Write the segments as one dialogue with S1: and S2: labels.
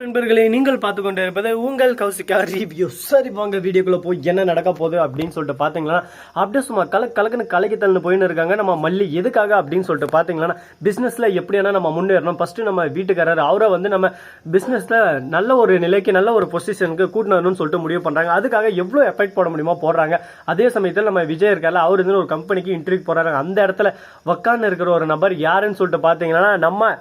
S1: நண்பர்களே நீங்கள் பார்த்து கொண்டு இருப்பது உங்கள் கௌசிகா ரிவ்யூ சரி வாங்க வீடியோக்குள்ளே போய் என்ன நடக்க போகுது அப்படின்னு சொல்லிட்டு பார்த்தீங்களா அப்படியே சும்மா கலக்கு கலக்குன்னு கலக்கி தள்ளு போயின்னு இருக்காங்க. நம்ம மல்லி எதுக்காக அப்படின்னு சொல்லிட்டு பார்த்தீங்கன்னா பிஸ்னஸில் எப்படியானா நம்ம முன்னேறணும். ஃபஸ்ட்டு நம்ம வீட்டுக்காரர் அவரை வந்து நம்ம பிஸ்னஸில் நல்ல ஒரு நிலைக்கு நல்ல ஒரு பொசிஷனுக்கு கூட்டணும்னு சொல்லிட்டு முடிவு பண்ணுறாங்க அதுக்காக எவ்வளோ எஃபெக்ட் போட முடியுமோ போடுறாங்க. அதே சமயத்தில் நம்ம விஜய் இருக்கார்ல அவர் இருந்து ஒரு கம்பெனிக்கு இன்டர்வியூ போடுறாங்க அந்த இடத்துல உக்காந்து இருக்கிற ஒரு நபர் யாருன்னு சொல்லிட்டு பார்த்தீங்கன்னா நம்ம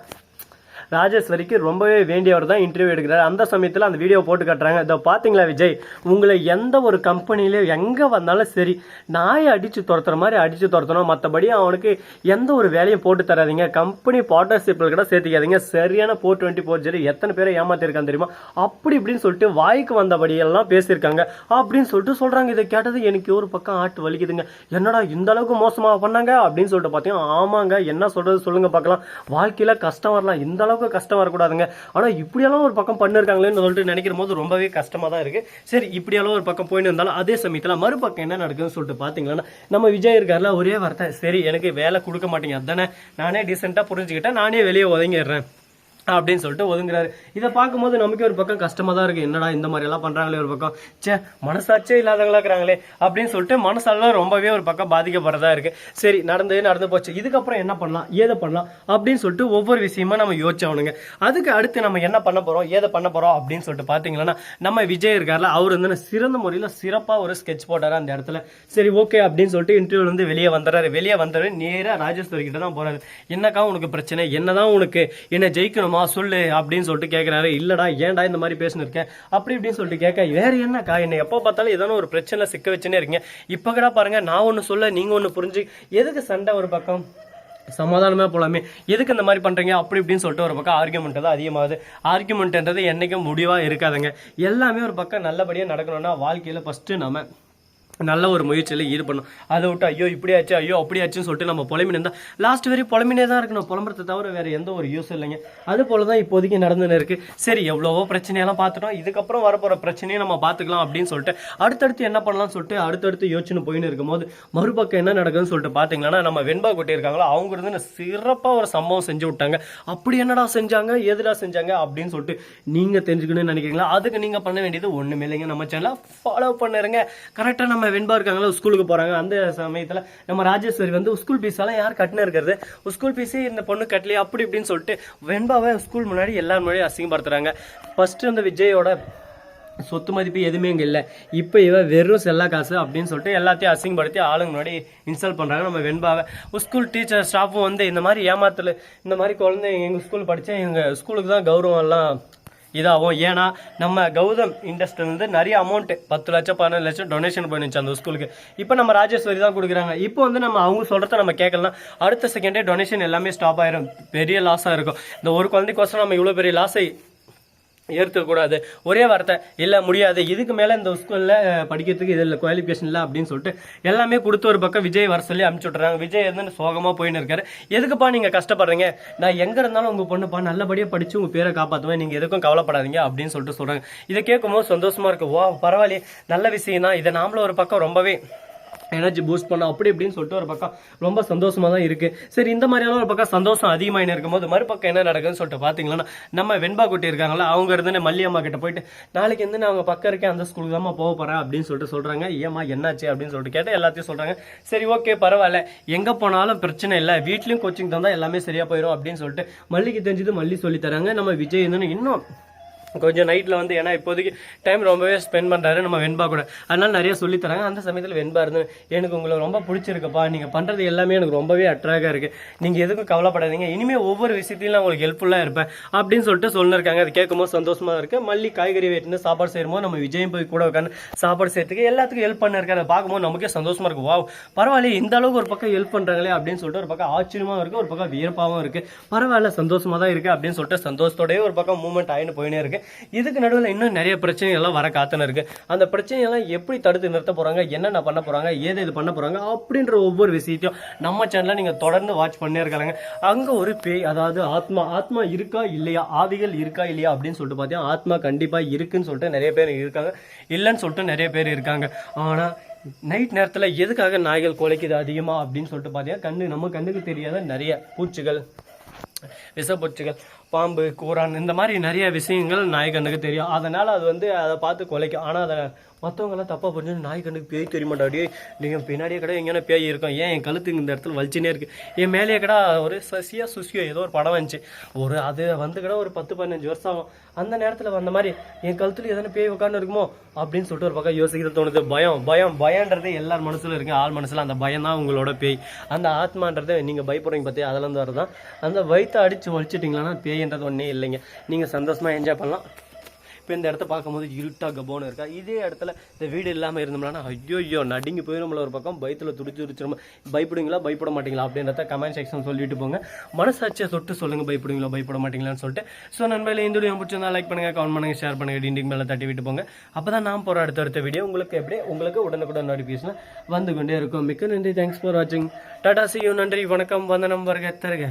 S1: ராஜேஸ்வரிக்கு ரொம்பவே வேண்டியவர் தான் இன்டர்வியூ எடுக்கிறார். அந்த சமயத்தில் அந்த வீடியோ போட்டு காட்டுறாங்க. இதோ பார்த்தீங்களா விஜய்? உங்களை எந்த ஒரு கம்பெனியில எங்கே வந்தாலும் சரி நாயை அடித்து துரத்துற மாதிரி அடித்து துரத்தணும். மற்றபடி அவனுக்கு எந்த ஒரு வேலையும் போட்டு தராதீங்க. கம்பெனி பார்ட்னர்ஷிப்பில் கூட சேர்த்துக்காதீங்க. சரியான ஃபோர் டுவெண்ட்டி ஃபோர் ஜெரி எத்தனை பேரை ஏமாத்திருக்கான்னு தெரியுமா? அப்படி இப்படின்னு சொல்லிட்டு வாய்க்கு வந்தபடியெல்லாம் பேசியிருக்காங்க. அப்படின்னு சொல்லிட்டு சொல்கிறாங்க இதை கேட்டது எனக்கு ஒரு பக்கம் ஆட்டு வலிக்குதுங்க. என்னடா இந்த அளவுக்கு மோசமாக பண்ணாங்க? அப்படின்னு சொல்லிட்டு பார்த்தீங்கன்னா ஆமாங்க. என்ன சொல்கிறது சொல்லுங்கள் பார்க்கலாம். வாழ்க்கையில் கஷ்டம் வரலாம் இந்த அளவுக்கு கஷ்டம் வரக்கூடாதுங்க ஆனால் இப்படியெல்லாம் ஒரு பக்கம் பண்ணிருக்காங்களேன்னு சொல்லிட்டு நினைக்கிற போது ரொம்பவே கஷ்டமாக தான் இருக்குது சரி இப்படியெல்லாம் ஒரு பக்கம் போயின்னு இருந்தாலும் அதே சமயத்தில் மறுபக்கம் என்ன நடக்குதுன்னு சொல்லிட்டு பார்த்தீங்கன்னா நம்ம விஜய் இருக்கார்ல ஒரே வார்த்தை சரி எனக்கு வேலை கொடுக்க மாட்டீங்க. அதானே நானே டீசெண்டாக புரிஞ்சுக்கிட்டேன் நானே வெளியே ஒதுங்கிடுறேன். அப்படின்னு சொல்லிட்டு ஒதுங்குறாரு. இதை பார்க்கும்போது நமக்கு ஒரு பக்கம் கஷ்டமா தான் இருக்கு. என்னடா இந்த மாதிரி எல்லாம் பண்றாங்களே ஒரு பக்கம். ச்சே மனசாச்சே இல்லாதவங்களா இருக்கிறாங்களே அப்படின்னு சொல்லிட்டு மனசால ரொம்பவே ஒரு பக்கம் பாதிக்கப்படுறதா இருக்கு. சரி நடந்து நடந்து போச்சு. இதுக்கப்புறம் என்ன பண்ணலாம்? ஏதை பண்ணலாம்? அப்படின்னு சொல்லிட்டு ஒவ்வொரு விஷயமா நம்ம யோசிச்சவனுங்க. அதுக்கு அடுத்து நம்ம என்ன பண்ண போறோம்? ஏதை பண்ண போறோம்? அப்படின்னு சொல்லிட்டு பாத்தீங்கன்னா நம்ம விஜய் இருக்கார்ல அவர் வந்து சிறந்த முறையில் சிறப்பா ஒரு ஸ்கெட்ச் போட்டாரு அந்த இடத்துல. சரி ஓகே அப்படின்னு சொல்லிட்டு இன்டர்வியூல இருந்து வெளியே வந்துறாரு வெளியே வந்தாரு நேரா ராஜேஸ்வரி கிட்ட தான் போறாரு. என்னக்கா உனக்கு பிரச்சனை? என்னதான் உனக்கு? என்ன ஜெயிக்கணுமா? சொல்லு அப்படின்னு சொல்லிட்டு கேட்குறாரு இல்லைடா ஏன்டா இந்த மாதிரி பேசினிருக்கேன் அப்படி இப்படின்னு சொல்லிட்டு கேட்க வேற என்னக்கா என்னை எப்போ பார்த்தாலும் ஏதோ ஒரு பிரச்சனை சிக்க வச்சுன்னே இருக்கீங்க. இப்போ கூட பாருங்க நான் ஒன்று சொல்ல நீங்க ஒன்று புரிஞ்சு எதுக்கு சண்டை ஒரு பக்கம்? சமாதானமே போலாமே. எதுக்கு இந்த மாதிரி பண்ணுறீங்க அப்படி இப்படின்னு சொல்லிட்டு ஒரு பக்கம் ஆர்கியூமெண்ட் தான் அதிகமாகுது. ஆர்கியூமெண்ட்ன்றது என்றைக்கும் முடிவாக இருக்காதுங்க. எல்லாமே ஒரு பக்கம் நல்லபடியாக நடக்கணும்னா வாழ்க்கையில் ஃபஸ்ட்டு நம்ம நல்ல ஒரு முயற்சியில் ஈடுபடணும். அதை விட்டு ஐயோ இப்படி ஆச்சு ஐயோ அப்படி ஆச்சுன்னு சொல்லிட்டு நம்ம புலம்பினு இருந்தால் லாஸ்ட் வரையும் புலம்பினே தான் இருக்கணும். புலம்புறதை தவிர வேறு எந்த ஒரு யூஸ் இல்லைங்க. அது போல தான் இப்போதைக்கு நடந்துன்னு இருக்குது சரி எவ்வளவோ பிரச்சனையெல்லாம் பார்த்துட்டோம். இதுக்கப்புறம் வரப்போகிற பிரச்சனையை நம்ம பார்த்துக்கலாம் அப்படின்னு சொல்லிட்டு அடுத்தடுத்து என்ன பண்ணலாம்னு சொல்லிட்டு அடுத்தடுத்து யோசனை போயின்னு இருக்கும்போது மறுபக்கம் என்ன நடக்குதுன்னு சொல்லிட்டு பார்த்தீங்கன்னா நம்ம வெண்பா கொட்டி இருக்காங்களோ அவங்க இருந்து சிறப்பாக ஒரு சம்பவம் செஞ்சு விட்டாங்க. அப்படி என்னடா செஞ்சாங்க எதுடா செஞ்சாங்க அப்படின்னு சொல்லிட்டு நீங்கள் தெரிஞ்சுக்கணும்னு நினைக்கிறீங்களா? அதுக்கு நீங்கள் பண்ண வேண்டியது ஒன்றுமே இல்லைங்க. நம்ம சேனலை ஃபாலோ பண்ணிருங்க. கரெக்டாக நம்ம வெண்பா இருக்காங்களா ஸ்கூலுக்கு போறாங்க. அந்த சமயத்தில் நம்ம ராஜேஸ்வரி வந்து ஸ்கூல் ஃபீஸ் எல்லாம் யார் கட்டின இருக்கிறது? ஸ்கூல் ஃபீஸே இந்த பொண்ணு கட்டலையே? அப்படி இப்படின்னு சொல்லிட்டு வெண்பாவை ஸ்கூல் முன்னாடி எல்லாரும் முன்னாடி அசிங்கப்படுத்துறாங்க. ஃபர்ஸ்ட் அந்த விஜயோட சொத்து மதிப்பு எதுவுமே இங்கே இல்லை. இப்போ இவ வெறும் செல்லா காசு அப்படின்னு சொல்லிட்டு எல்லாத்தையும் அசிங்கப்படுத்தி ஆளுங்க முன்னாடி இன்ஸ்டால் பண்ணுறாங்க நம்ம வெண்பாவை. ஸ்கூல் டீச்சர் ஸ்டாஃபும் வந்து இந்த மாதிரி ஏமாத்தல் இந்த மாதிரி குழந்தை எங்கள் ஸ்கூல் படித்தா எங்கள் ஸ்கூலுக்கு தான் கௌரவம் எல்லாம் இதாகும். ஏன்னா நம்ம கௌதம் இண்டஸ்ட்ரி வந்து நிறைய அமௌண்ட் பத்து லட்சம் பதினஞ்சு லட்சம் டொனேஷன் பண்ணிச்சு அந்த ஸ்கூலுக்கு இப்போ நம்ம ராஜேஸ்வரி தான் கொடுக்குறாங்க. இப்போ வந்து நம்ம அவங்க சொல்கிறத நம்ம கேட்கலாம். அடுத்த செகண்டே டொனேஷன் எல்லாமே ஸ்டாப் ஆயிரும். பெரிய லாஸாக இருக்கும். இந்த ஒரு குழந்தைக்கோசரம் நம்ம இவ்வளோ பெரிய லாஸை ஏற்கக்கூடாது. ஒரே வார்த்தை இல்லை முடியாது. இதுக்கு மேலே இந்த ஸ்கூலில் படிக்கிறதுக்கு இது இல்லை குவாலிஃபிகேஷன் இல்லை அப்படின்னு சொல்லிட்டு எல்லாமே கொடுத்து ஒரு பக்கம் விஜய் வர சொல்லி அனுப்பிச்சி விட்றாங்க விஜய் வந்து சோகமாக போயின்னு இருக்காரு. எதுக்குப்பா நீங்கள் கஷ்டப்படுறீங்க? நான் எங்கே இருந்தாலும் உங்கள் பொண்ணுப்பா நல்லபடியாக படித்து உங்கள் பேரை காப்பாற்றுவேன் நீங்கள் எதுக்கும் கவலைப்படாதீங்க அப்படின்னு சொல்லிட்டு சொல்கிறாங்க இதை கேட்கும்போது சந்தோஷமாக இருக்குது வா பரவாயில்லையே. நல்ல விஷயம் தான் இதை நாமளும் ஒரு பக்கம் ரொம்பவே எனர்ஜி பூஸ்ட் பண்ணோம் அப்படி இப்படின்னு சொல்லிட்டு ஒரு பக்கம் ரொம்ப சந்தோஷமா தான் இருக்கு. சரி இந்த மாதிரியான ஒரு பக்கம் சந்தோஷம் அதிகமாயின்னு இருக்கும்போது மறுபக்கம் என்ன நடக்குதுன்னு சொல்லிட்டு பாத்தீங்கன்னா நம்ம வெண்பா குட்டி இருக்காங்களா அவங்க இருந்தே மல்லியம்மா கிட்ட போயிட்டு நாளைக்கு வந்து நான் அவங்க பக்கம் இருக்கேன் அந்த ஸ்கூலுக்கு தான் போக போறேன் அப்படின்னு சொல்லிட்டு சொல்றாங்க. ஏமா என்னாச்சு? அப்படின்னு சொல்லிட்டு கேட்டு எல்லாத்தையும் சொல்றாங்க. சரி ஓகே பரவாயில்ல. எங்க போனாலும் பிரச்சனை இல்லை. வீட்லயும் கோச்சிங் தந்தால் எல்லாமே சரியா போயிடும் அப்படின்னு சொல்லிட்டு மல்லிக்கு தெரிஞ்சது மல்லி சொல்லி தராங்க. நம்ம விஜய் வந்து இன்னும் கொஞ்சம் நைட்டில் வந்து ஏன்னா இப்போதைக்கு டைம் ரொம்பவே ஸ்பெண்ட் பண்ணுறாரு நம்ம வெண்பா கூட. அதனால நிறைய சொல்லித்தராங்க அந்த சமயத்தில் வெண்பா இருந்து எனக்கு உங்களை ரொம்ப பிடிச்சிருக்குப்பா. நீங்கள் பண்ணுறது எல்லாமே எனக்கு ரொம்பவே அட்ராக்டாக இருக்குது நீங்கள் எதுக்கும் கவலைப்படாதீங்க. இனிமேல் ஒவ்வொரு விஷயத்தையும் நான் உங்களுக்கு ஹெல்ப்ஃபுல்லாக இருப்பேன். அப்படின்னு சொல்லிட்டு சொல்லிருக்காங்க. அது கேட்கும்போது சந்தோஷமாக இருக்குது மல்லி காய்கறி வெட்டுன்னு சாப்பாடு செய்யும்போது நம்ம விஜயம் போய் கூட உட்காந்து சாப்பாடு செய்யறதுக்கு எல்லாத்துக்கும் ஹெல்ப் பண்ணிருக்காரு. அதை பார்க்கும்போது நமக்கே சந்தோஷமாக இருக்கும் வா பரவாயில்ல இந்த அளவுக்கு ஒரு பக்கம் ஹெல்ப் பண்ணுறாங்களே அப்படின்னு சொல்லிட்டு ஒரு பக்கம் ஆச்சரியமாக இருக்குது ஒரு பக்கம் வியப்பாகவும் இருக்குது பரவாயில்ல சந்தோஷமாக தான் இருக்குது அப்படின்னு சொல்லிட்டு சந்தோஷத்தோடய ஒரு பக்கம் மூமெண்ட் ஆகின்னு போயினே இருக்கு. இதுக்கு நடுவில் இன்னும் நிறைய பிரச்சனைகள் எல்லாம் வர காத்துன்னு இருக்கு. அந்த பிரச்சனையெல்லாம் எப்படி தடுத்து நிறுத்த போறாங்க என்னென்ன பண்ண போறாங்க ஏது இது பண்ண போறாங்க அப்படின்ற ஒவ்வொரு விஷயத்தையும் நம்ம சேனல நீங்க தொடர்ந்து வாட்ச் பண்ணே இருக்காங்க அங்க ஒரு பேய் அதாவது ஆத்மா ஆத்மா இருக்கா இல்லையா ஆவிகள் இருக்கா இல்லையா அப்படின்னு சொல்லிட்டு பார்த்தீங்கன்னா ஆத்மா கண்டிப்பா இருக்குன்னு சொல்லிட்டு நிறைய பேர் இருக்காங்க. இல்லைன்னு சொல்லிட்டு நிறைய பேர் இருக்காங்க. ஆனா நைட் நேரத்தில் எதுக்காக நாய்கள் குலைக்குது அதிகமாக அப்படின்னு சொல்லிட்டு பார்த்தீங்கன்னா கண்ணு நம்ம கண்ணுக்கு தெரியாத நிறைய பூச்சிகள் விஷப்பூச்சிகள் பாம்பு கூரான் இந்த மாதிரி நிறைய விஷயங்கள் நாயகனுக்கு தெரியும். அதனால் அது வந்து அதை பார்த்து குலைக்கும். ஆனால் அதை மற்றவங்களாம் தப்பாக புரிஞ்சு நாய் கண்ணுக்கு பேய் தெரிய மாட்டாடி நீங்கள் பின்னாடியே கடை எங்கேயான பேய் இருக்கும் ஏன் என் கழுத்து இந்த இடத்துல வலிச்சுனே இருக்கு? என் மேலேயே கடை ஒரு சசியா சுசியோ ஏதோ ஒரு படம் வந்துச்சு. ஒரு அது வந்து கடை ஒரு பத்து பதினஞ்சு வருஷம் ஆகும். அந்த நேரத்தில் வந்த மாதிரி என் கழுத்துல எதனா பேய் உட்காந்து இருக்குமோ அப்படின்னு சொல்லிட்டு ஒரு பக்கம் யோசிக்கிறது தோணுது. பயம் பயம் பயன்றது எல்லார் மனசில் இருக்கு. ஆள் மனசில் அந்த பயம் தான் உங்களோட பேய். அந்த ஆத்மான்றது நீங்கள் பயப்படுறீங்க பற்றி அதில் இருந்து வரதான் அந்த வயிற்றை அடித்து ஒழிச்சிட்டிங்களா பேய்ன்றது ஒன்றே இல்லைங்க. நீங்கள் சந்தோஷமாக என்ஜாய் பண்ணலாம். இப்போ இந்த இடத்த பார்க்கும்போது இருட்டாக கபோன்னு இருக்கா? இதே இடத்துல இந்த வீடு இல்லாமல் இருந்தோம்னா ஐயோ ஐயோ நடுங்கி போயிடும்ல ஒரு பக்கம் பயத்தில் துடிச்சு துடிச்சிரும் பயப்படுவீங்களா பயப்பட மாட்டீங்களா அப்படின்றத கமெண்ட் செக்ஷன் சொல்லிட்டு போங்க. மனசாட்சியை தொட்டு சொல்லுங்கள் பயப்படுவீங்களா பயப்பட மாட்டீங்களான்னு சொல்லிட்டு. ஸோ நண்பர்களே இந்த வீடியோ பிடிச்சிருந்தா லைக் பண்ணுங்க கமெண்ட் பண்ணுங்க ஷேர் பண்ணுங்க டிண்டிங் மேலே தட்டி விட்டு போங்க. அப்போ தான் நான் போகிற அடுத்த அடுத்த வீடியோ உங்களுக்கு எப்படி உங்களுக்கு உடனுக்குடன் நோட்டிஃபிகேஷன் வந்து கொண்டே இருக்கும். மிக்க நன்றி தேங்க்ஸ் ஃபார் வாட்சிங் டாடா சி யூ நன்றி வணக்கம் வந்தனம் வருக தருக.